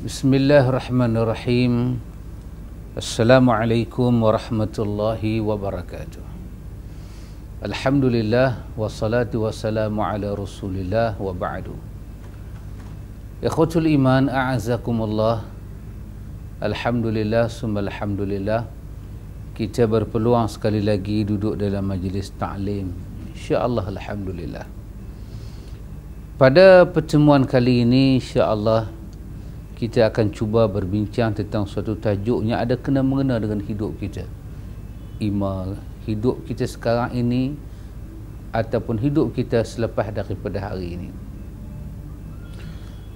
Bismillahirrahmanirrahim. Assalamualaikum warahmatullahi wabarakatuh. Alhamdulillah Wassalatu wassalamu ala rasulillah wa ba'du. Ikhwatul iman a'azakumullah Alhamdulillah summa alhamdulillah Kita berpeluang sekali lagi duduk dalam majlis ta'lim. InsyaAllah Alhamdulillah. Pada pertemuan kali ini insyaAllah kita akan cuba berbincang tentang suatu tajuk yang ada kena mengena dengan hidup kita. Ima hidup kita sekarang ini ataupun hidup kita selepas daripada hari ini.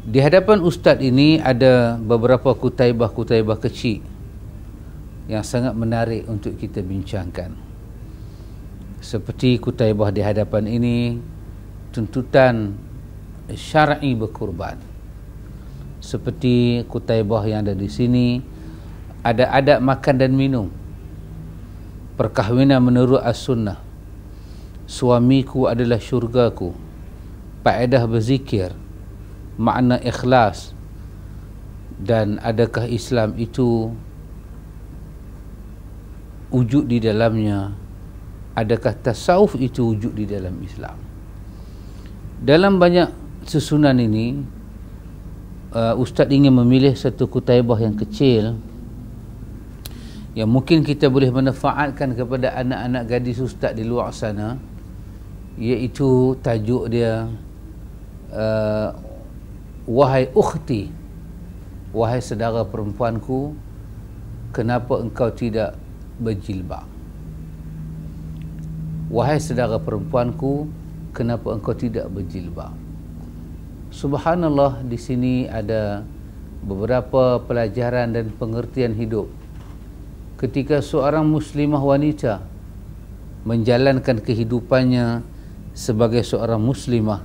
Di hadapan ustaz ini ada beberapa kutaibah-kutaibah kecil yang sangat menarik untuk kita bincangkan. Seperti kutaibah di hadapan ini tuntutan syar'i berkurban seperti kutaibah yang ada di sini ada adab makan dan minum. Perkahwinan menurut as-sunnah. Suamiku adalah syurgaku. Faedah berzikir. Makna ikhlas. Dan adakah Islam itu wujud di dalamnya? Adakah tasawuf itu wujud di dalam Islam? Dalam banyak susunan ini uh, ustaz ingin memilih satu kutaibah yang kecil yang mungkin kita boleh manfaatkan kepada anak-anak gadis ustaz di luar sana iaitu tajuk dia uh, wahai ukhti wahai saudara perempuanku kenapa engkau tidak berjilbab? Wahai saudara perempuanku kenapa engkau tidak berjilbab Subhanallah di sini ada beberapa pelajaran dan pengertian hidup. Ketika seorang muslimah wanita menjalankan kehidupannya sebagai seorang muslimah,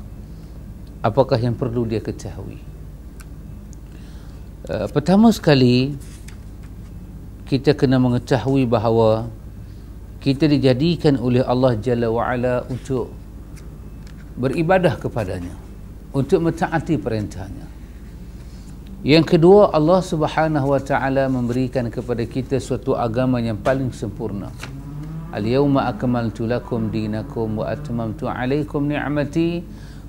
apakah yang perlu dia ketahui? Uh, pertama sekali kita kena mengetahui bahawa kita dijadikan oleh Allah Jalla wa Ala untuk beribadah kepadanya untuk mentaati perintahnya. Yang kedua, Allah Subhanahu wa taala memberikan kepada kita suatu agama yang paling sempurna. Al-yawma akmaltu lakum dinakum wa atmamtu alaikum ni'mati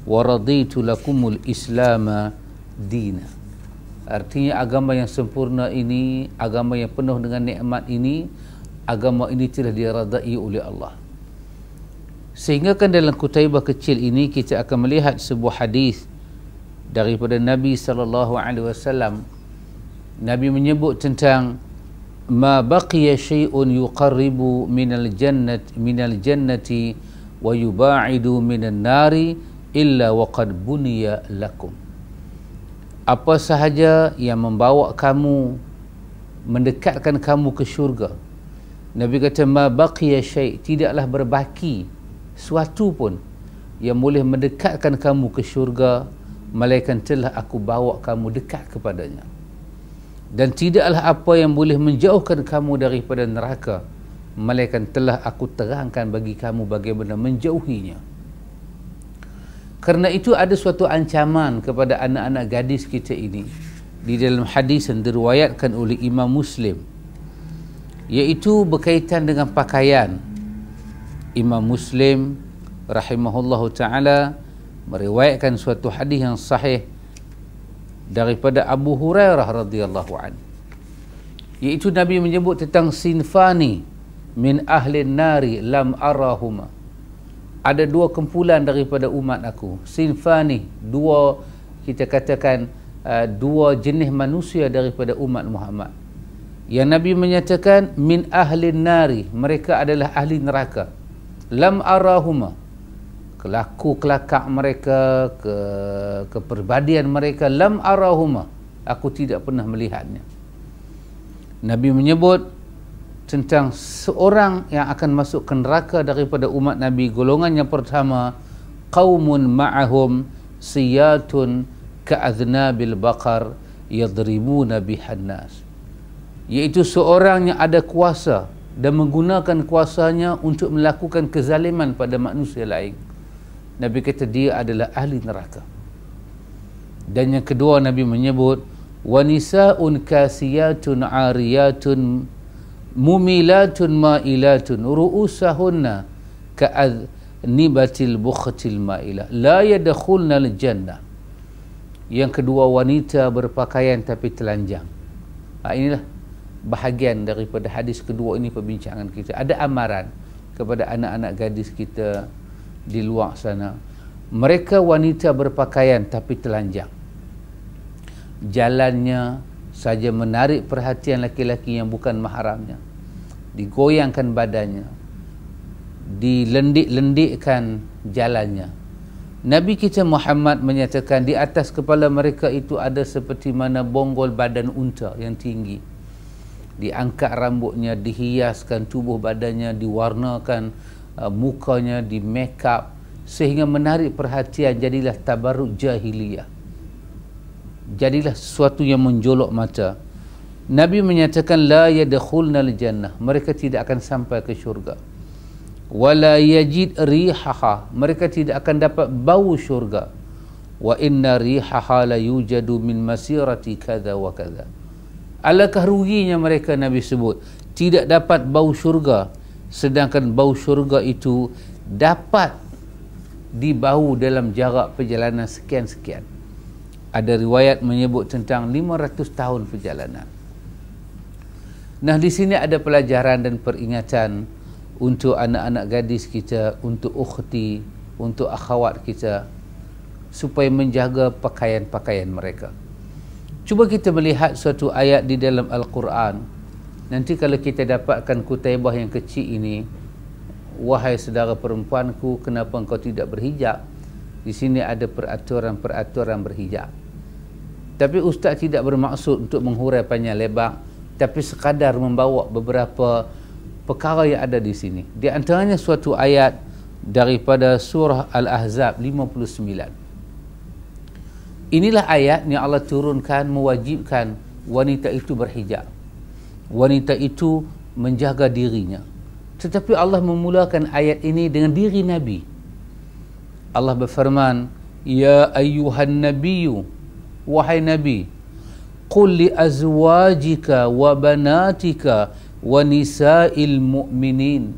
wa raditu lakumul Islam dina. Artinya agama yang sempurna ini, agama yang penuh dengan nikmat ini, agama ini telah diradai oleh Allah. Sehingga kan dalam kutaibah kecil ini kita akan melihat sebuah hadis daripada Nabi sallallahu alaihi wasallam. Nabi menyebut tentang ma baqiya shay'un yuqarribu minal jannati minal jannati wa yuba'idu minan nari illa waqad buniya lakum. Apa sahaja yang membawa kamu mendekatkan kamu ke syurga. Nabi kata ma baqiya shay' tidaklah berbaki suatu pun yang boleh mendekatkan kamu ke syurga malaikat telah aku bawa kamu dekat kepadanya. Dan tidaklah apa yang boleh menjauhkan kamu daripada neraka malaikat telah aku terangkan bagi kamu bagaimana menjauhinya. Kerana itu ada suatu ancaman kepada anak-anak gadis kita ini. Di dalam hadis yang diriwayatkan oleh Imam Muslim iaitu berkaitan dengan pakaian Imam Muslim rahimahullahu taala meriwayatkan suatu hadis yang sahih daripada Abu Hurairah radhiyallahu an. Iaitu Nabi menyebut tentang sinfani min ahli nari lam arahuma. Ada dua kumpulan daripada umat aku. Sinfani dua kita katakan uh, dua jenis manusia daripada umat Muhammad. Yang Nabi menyatakan min ahli nari mereka adalah ahli neraka lam arahuma. Kelaku kelakak mereka ke keperbadian mereka lam arahuma. Aku tidak pernah melihatnya. Nabi menyebut tentang seorang yang akan masuk ke neraka daripada umat Nabi golongan yang pertama qaumun ma'ahum siyatun ka'adnabil baqar yadribuna bihannas iaitu seorang yang ada kuasa dan menggunakan kuasanya untuk melakukan kezaliman pada manusia lain. Nabi kata dia adalah ahli neraka. Dan yang kedua Nabi menyebut wa nisaun kasiyatun ariyatun mumilatun mailatun ru'usahunna ka'adnibatil bukhtil mailah la yadkhulna al-jannah yang kedua wanita berpakaian tapi telanjang ha, inilah bahagian daripada hadis kedua ini perbincangan kita. Ada amaran kepada anak-anak gadis kita di luar sana. Mereka wanita berpakaian tapi telanjang. Jalannya saja menarik perhatian laki-laki yang bukan mahramnya. Digoyangkan badannya. Dilendik-lendikkan jalannya. Nabi kita Muhammad menyatakan di atas kepala mereka itu ada seperti mana bonggol badan unta yang tinggi diangkat rambutnya dihiaskan tubuh badannya diwarnakan uh, mukanya di make up sehingga menarik perhatian jadilah tabaruk jahiliyah. Jadilah sesuatu yang menjolok mata. Nabi menyatakan la yadkhulnal jannah. Mereka tidak akan sampai ke syurga. Wala yajid rihaha. Mereka tidak akan dapat bau syurga. Wa inna rihaha la yujadu min masirati kadza wa kadza Alangkah ruginya mereka Nabi sebut tidak dapat bau syurga sedangkan bau syurga itu dapat dibau dalam jarak perjalanan sekian-sekian. Ada riwayat menyebut tentang 500 tahun perjalanan. Nah di sini ada pelajaran dan peringatan untuk anak-anak gadis kita, untuk ukhti, untuk akhwat kita supaya menjaga pakaian-pakaian mereka. Cuba kita melihat suatu ayat di dalam Al-Quran. Nanti kalau kita dapatkan kutaibah yang kecil ini, wahai saudara perempuanku, kenapa engkau tidak berhijab? Di sini ada peraturan-peraturan berhijab. Tapi ustaz tidak bermaksud untuk menghurai panjang lebar, tapi sekadar membawa beberapa perkara yang ada di sini. Di antaranya suatu ayat daripada surah Al-Ahzab 59. Inilah ayat yang Allah turunkan mewajibkan wanita itu berhijab. Wanita itu menjaga dirinya. Tetapi Allah memulakan ayat ini dengan diri Nabi. Allah berfirman, Ya ayyuhan nabiyyu, wahai Nabi, Qul li azwajika wa banatika wa nisa'il mu'minin.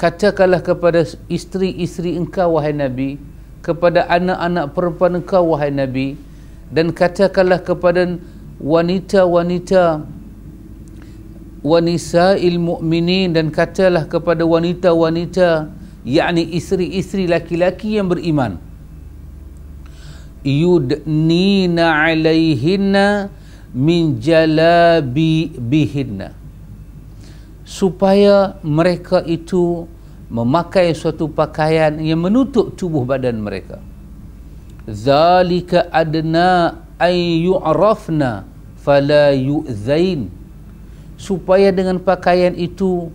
Katakanlah kepada isteri-isteri engkau, wahai Nabi, kepada anak-anak perempuan engkau wahai Nabi dan katakanlah kepada wanita-wanita wanisa mu'minin dan katalah kepada wanita-wanita yakni isteri-isteri laki-laki yang beriman. Yudnina alaihinna min jalabi bihinna. Supaya mereka itu memakai suatu pakaian yang menutup tubuh badan mereka. Zalika adna ay yu'rafna fala yu'zain. Supaya dengan pakaian itu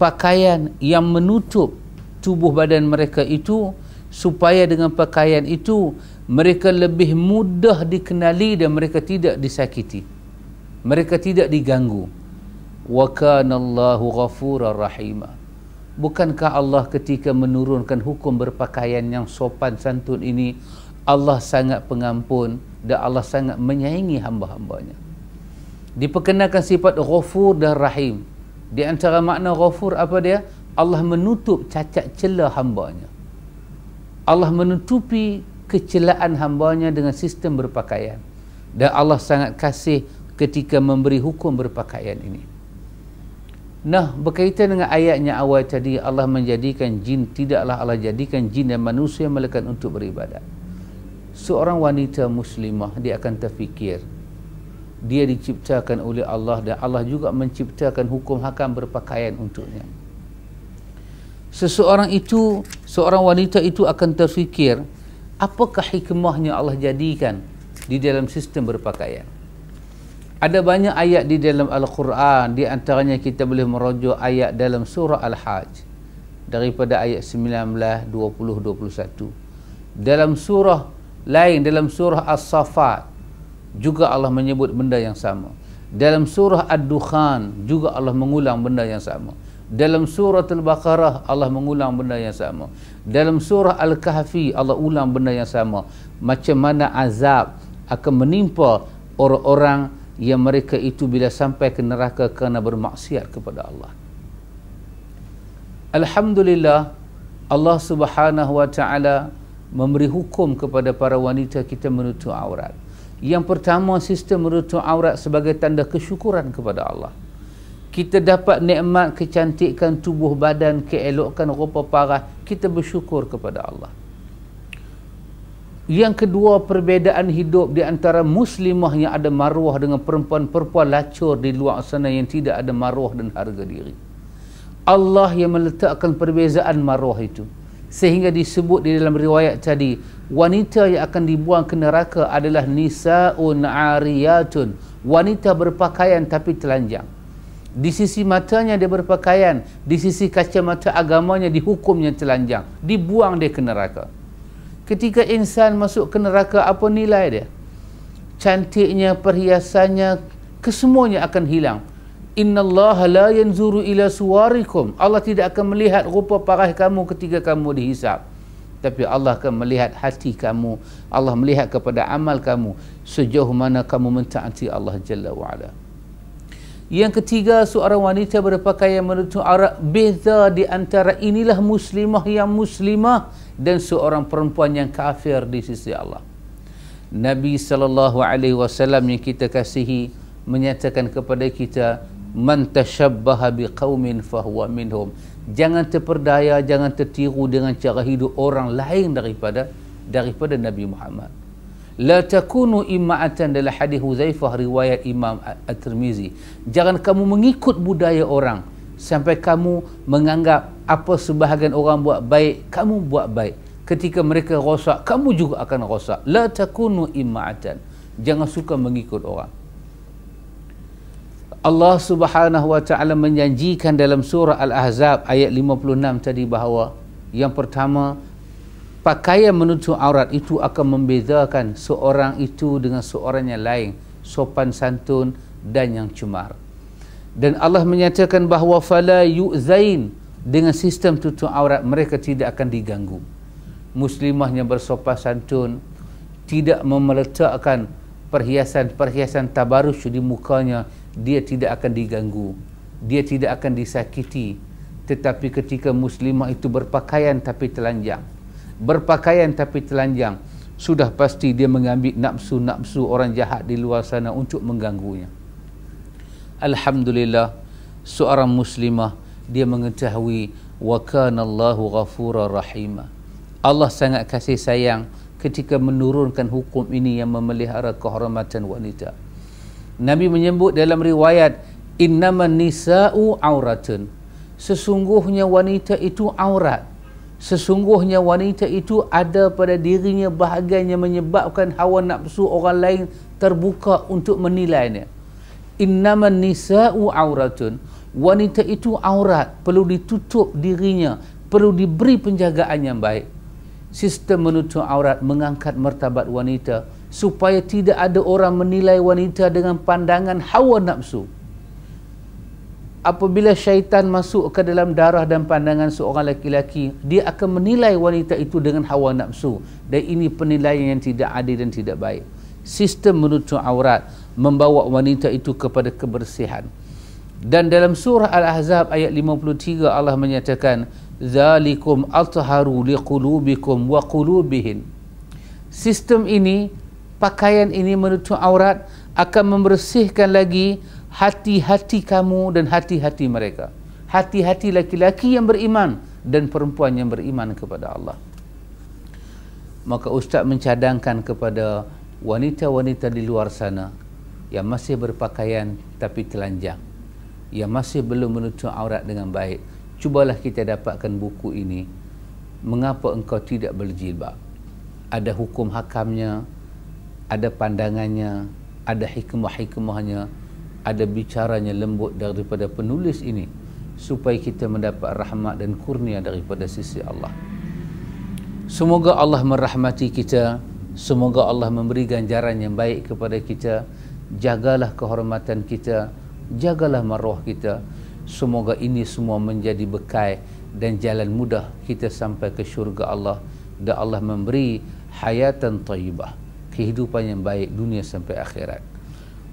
pakaian yang menutup tubuh badan mereka itu supaya dengan pakaian itu mereka lebih mudah dikenali dan mereka tidak disakiti. Mereka tidak diganggu. Wa kana Allahu ghafurar rahimah Bukankah Allah ketika menurunkan hukum berpakaian yang sopan santun ini Allah sangat pengampun dan Allah sangat menyayangi hamba-hambanya? Diperkenalkan sifat ghafur dan rahim. Di antara makna ghafur apa dia? Allah menutup cacat celah hambanya. Allah menutupi kecelaan hambanya dengan sistem berpakaian. Dan Allah sangat kasih ketika memberi hukum berpakaian ini Nah, berkaitan dengan ayatnya awal tadi Allah menjadikan jin tidaklah Allah jadikan jin dan manusia melakukan untuk beribadat. Seorang wanita muslimah dia akan terfikir dia diciptakan oleh Allah dan Allah juga menciptakan hukum hakam berpakaian untuknya. Seseorang itu, seorang wanita itu akan terfikir apakah hikmahnya Allah jadikan di dalam sistem berpakaian. Ada banyak ayat di dalam Al-Quran Di antaranya kita boleh merujuk ayat dalam surah Al-Hajj Daripada ayat 19, 20, 21 Dalam surah lain, dalam surah As-Safat Juga Allah menyebut benda yang sama Dalam surah Ad-Dukhan Juga Allah mengulang benda yang sama dalam surah Al-Baqarah Allah mengulang benda yang sama. Dalam surah Al-Kahfi Allah ulang benda yang sama. Macam mana azab akan menimpa orang-orang yang mereka itu bila sampai ke neraka kerana bermaksiat kepada Allah. Alhamdulillah Allah Subhanahu wa taala memberi hukum kepada para wanita kita menutup aurat. Yang pertama sistem menutup aurat sebagai tanda kesyukuran kepada Allah. Kita dapat nikmat kecantikan tubuh badan, keelokan rupa parah, kita bersyukur kepada Allah. Yang kedua perbezaan hidup di antara muslimah yang ada maruah dengan perempuan-perempuan lacur di luar sana yang tidak ada maruah dan harga diri. Allah yang meletakkan perbezaan maruah itu. Sehingga disebut di dalam riwayat tadi, wanita yang akan dibuang ke neraka adalah nisa'un ariyatun. Wanita berpakaian tapi telanjang. Di sisi matanya dia berpakaian, di sisi kacamata agamanya dihukumnya telanjang, dibuang dia ke neraka ketika insan masuk ke neraka apa nilai dia? Cantiknya perhiasannya kesemuanya akan hilang. Innallaha la yanzuru ila suwarikum. Allah tidak akan melihat rupa parah kamu ketika kamu dihisap. Tapi Allah akan melihat hati kamu. Allah melihat kepada amal kamu. Sejauh mana kamu mentaati Allah Jalla wa'ala. Yang ketiga seorang wanita berpakaian menutup aurat beza di antara inilah muslimah yang muslimah dan seorang perempuan yang kafir di sisi Allah. Nabi sallallahu alaihi wasallam yang kita kasihi menyatakan kepada kita man tashabbaha biqaumin fahuwa minhum. Jangan terperdaya, jangan tertiru dengan cara hidup orang lain daripada daripada Nabi Muhammad. La takunu imma'atan dalam hadis Huzaifah riwayat Imam At-Tirmizi. Jangan kamu mengikut budaya orang sampai kamu menganggap apa sebahagian orang buat baik kamu buat baik. Ketika mereka rosak kamu juga akan rosak. La takunu imma'atan jangan suka mengikut orang. Allah Subhanahu wa taala menjanjikan dalam surah Al-Ahzab ayat 56 tadi bahawa yang pertama pakaian menutup aurat itu akan membezakan seorang itu dengan seorang yang lain sopan santun dan yang cemar dan Allah menyatakan bahawa fala yu'zain dengan sistem tutup aurat mereka tidak akan diganggu. Muslimahnya bersopan santun tidak memeletakkan perhiasan-perhiasan tabarus di mukanya dia tidak akan diganggu. Dia tidak akan disakiti. Tetapi ketika muslimah itu berpakaian tapi telanjang berpakaian tapi telanjang sudah pasti dia mengambil nafsu-nafsu orang jahat di luar sana untuk mengganggunya Alhamdulillah seorang muslimah dia mengetahui wa kana Allahu ghafurur rahim. Allah sangat kasih sayang ketika menurunkan hukum ini yang memelihara kehormatan wanita. Nabi menyebut dalam riwayat innaman nisa'u auratun. Sesungguhnya wanita itu aurat. Sesungguhnya wanita itu ada pada dirinya bahagian yang menyebabkan hawa nafsu orang lain terbuka untuk menilainya innaman nisa'u auratun. Wanita itu aurat perlu ditutup dirinya perlu diberi penjagaan yang baik. Sistem menutup aurat mengangkat martabat wanita supaya tidak ada orang menilai wanita dengan pandangan hawa nafsu. Apabila syaitan masuk ke dalam darah dan pandangan seorang lelaki dia akan menilai wanita itu dengan hawa nafsu. Dan ini penilaian yang tidak adil dan tidak baik. Sistem menutup aurat membawa wanita itu kepada kebersihan. Dan dalam surah Al-Ahzab ayat 53 Allah menyatakan zalikum atharu liqulubikum wa qulubihin. Sistem ini pakaian ini menutup aurat akan membersihkan lagi hati-hati kamu dan hati-hati mereka. Hati-hati laki-laki yang beriman dan perempuan yang beriman kepada Allah. Maka ustaz mencadangkan kepada wanita-wanita di luar sana yang masih berpakaian tapi telanjang. Yang masih belum menutup aurat dengan baik. Cubalah kita dapatkan buku ini. Mengapa engkau tidak berjilbab? Ada hukum hakamnya ada pandangannya ada hikmah-hikmahnya ada bicaranya lembut daripada penulis ini supaya kita mendapat rahmat dan kurnia daripada sisi Allah. Semoga Allah merahmati kita. Semoga Allah memberi ganjaran yang baik kepada kita jagalah kehormatan kita jagalah maruah kita. Semoga ini semua menjadi bekal dan jalan mudah kita sampai ke syurga Allah. Dan Allah memberi hayatan tayyibah kehidupan yang baik dunia sampai akhirat.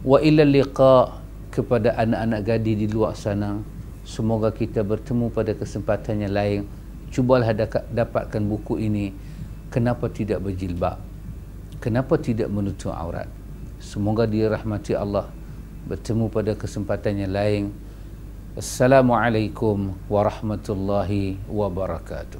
Wa ila liqa kepada anak-anak gadis di luar sana semoga kita bertemu pada kesempatan yang lain. Cubalah dapatkan buku ini. Kenapa tidak berjilbab? Kenapa tidak menutup aurat? Semoga dirahmati Allah. Bertemu pada kesempatan yang lain. Assalamualaikum warahmatullahi wabarakatuh.